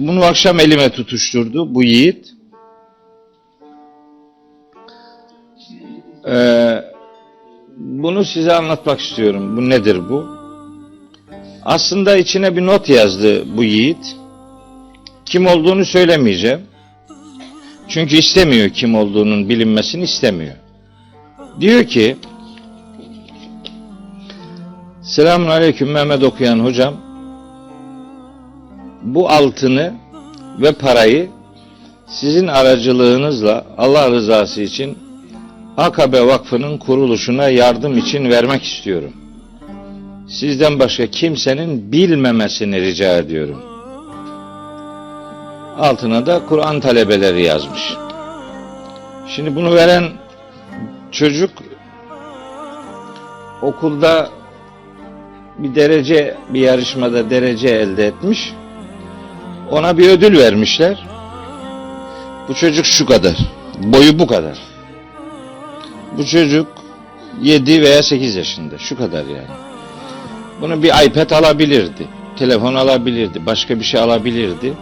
Bunu akşam elime tutuşturdu bu yiğit. Ee, bunu size anlatmak istiyorum. Bu nedir bu? Aslında içine bir not yazdı bu yiğit. Kim olduğunu söylemeyeceğim. Çünkü istemiyor kim olduğunun bilinmesini istemiyor. Diyor ki Selamun Aleyküm Mehmet okuyan hocam. Bu altını ve parayı sizin aracılığınızla Allah rızası için Akabe Vakfı'nın kuruluşuna yardım için vermek istiyorum. Sizden başka kimsenin bilmemesini rica ediyorum. Altına da Kur'an talebeleri yazmış. Şimdi bunu veren çocuk okulda bir derece bir yarışmada derece elde etmiş. Ona bir ödül vermişler. Bu çocuk şu kadar. Boyu bu kadar. Bu çocuk 7 veya 8 yaşında. Şu kadar yani. Bunu bir iPad alabilirdi. Telefon alabilirdi. Başka bir şey alabilirdi.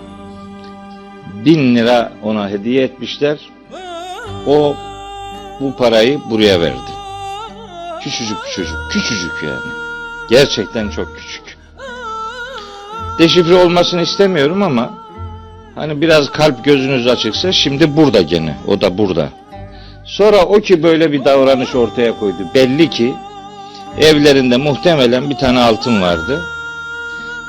Bin lira ona hediye etmişler. O bu parayı buraya verdi. Küçücük bir çocuk. Küçücük yani. Gerçekten çok küçük. Deşifre olmasını istemiyorum ama hani biraz kalp gözünüz açıksa şimdi burada gene. O da burada. Sonra o ki böyle bir davranış ortaya koydu. Belli ki evlerinde muhtemelen bir tane altın vardı.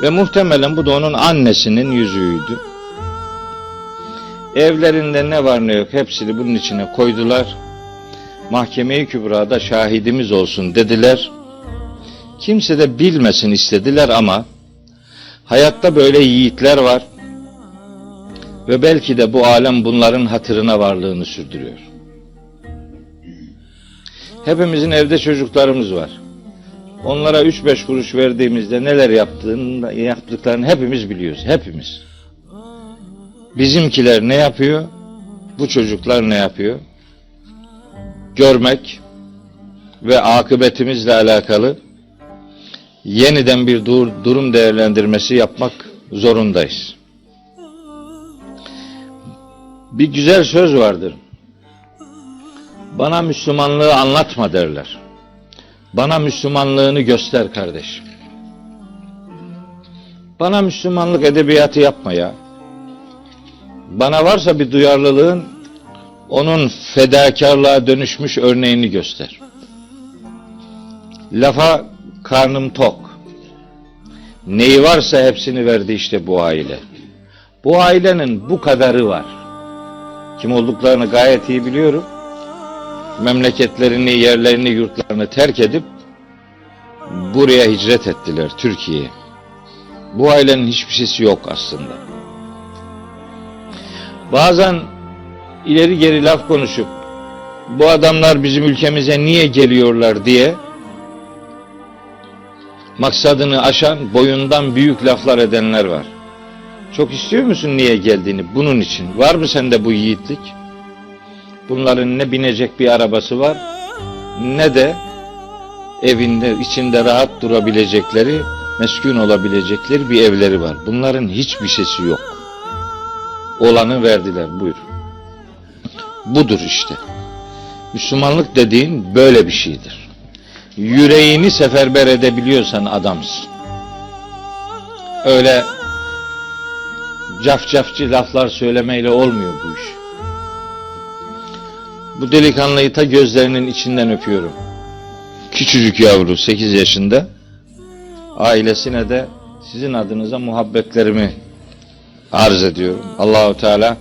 Ve muhtemelen bu da onun annesinin yüzüğüydü. Evlerinde ne var ne yok hepsini bunun içine koydular. Mahkeme-i Kübra'da şahidimiz olsun dediler. Kimse de bilmesin istediler ama hayatta böyle yiğitler var. Ve belki de bu alem bunların hatırına varlığını sürdürüyor. Hepimizin evde çocuklarımız var. Onlara 3-5 kuruş verdiğimizde neler yaptığını, yaptıklarını hepimiz biliyoruz. Hepimiz. Bizimkiler ne yapıyor? Bu çocuklar ne yapıyor? Görmek ve akıbetimizle alakalı yeniden bir dur, durum değerlendirmesi yapmak zorundayız. Bir güzel söz vardır. Bana Müslümanlığı anlatma derler. Bana Müslümanlığını göster kardeşim. Bana Müslümanlık edebiyatı yapma ya. Bana varsa bir duyarlılığın onun fedakarlığa dönüşmüş örneğini göster. Lafa karnım tok. Neyi varsa hepsini verdi işte bu aile. Bu ailenin bu kadarı var. Kim olduklarını gayet iyi biliyorum. Memleketlerini, yerlerini, yurtlarını terk edip buraya hicret ettiler Türkiye'ye. Bu ailenin hiçbir şeysi yok aslında. Bazen ileri geri laf konuşup bu adamlar bizim ülkemize niye geliyorlar diye maksadını aşan boyundan büyük laflar edenler var. Çok istiyor musun niye geldiğini bunun için? Var mı sende bu yiğitlik? Bunların ne binecek bir arabası var ne de evinde içinde rahat durabilecekleri, meskun olabilecekleri bir evleri var. Bunların hiçbir şeysi yok. Olanı verdiler buyur. Budur işte. Müslümanlık dediğin böyle bir şeydir. Yüreğini seferber edebiliyorsan adamsın. Öyle cafcafçı laflar söylemeyle olmuyor bu iş. Bu delikanlıyı ta gözlerinin içinden öpüyorum. Küçücük yavru 8 yaşında. Ailesine de sizin adınıza muhabbetlerimi arz ediyorum. Allahu Teala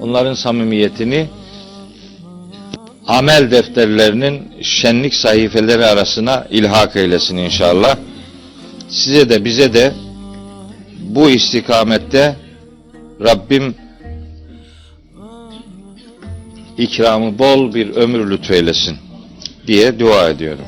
onların samimiyetini amel defterlerinin şenlik sayfeleri arasına ilhak eylesin inşallah. Size de bize de bu istikamette Rabbim ikramı bol bir ömür lütfeylesin diye dua ediyorum.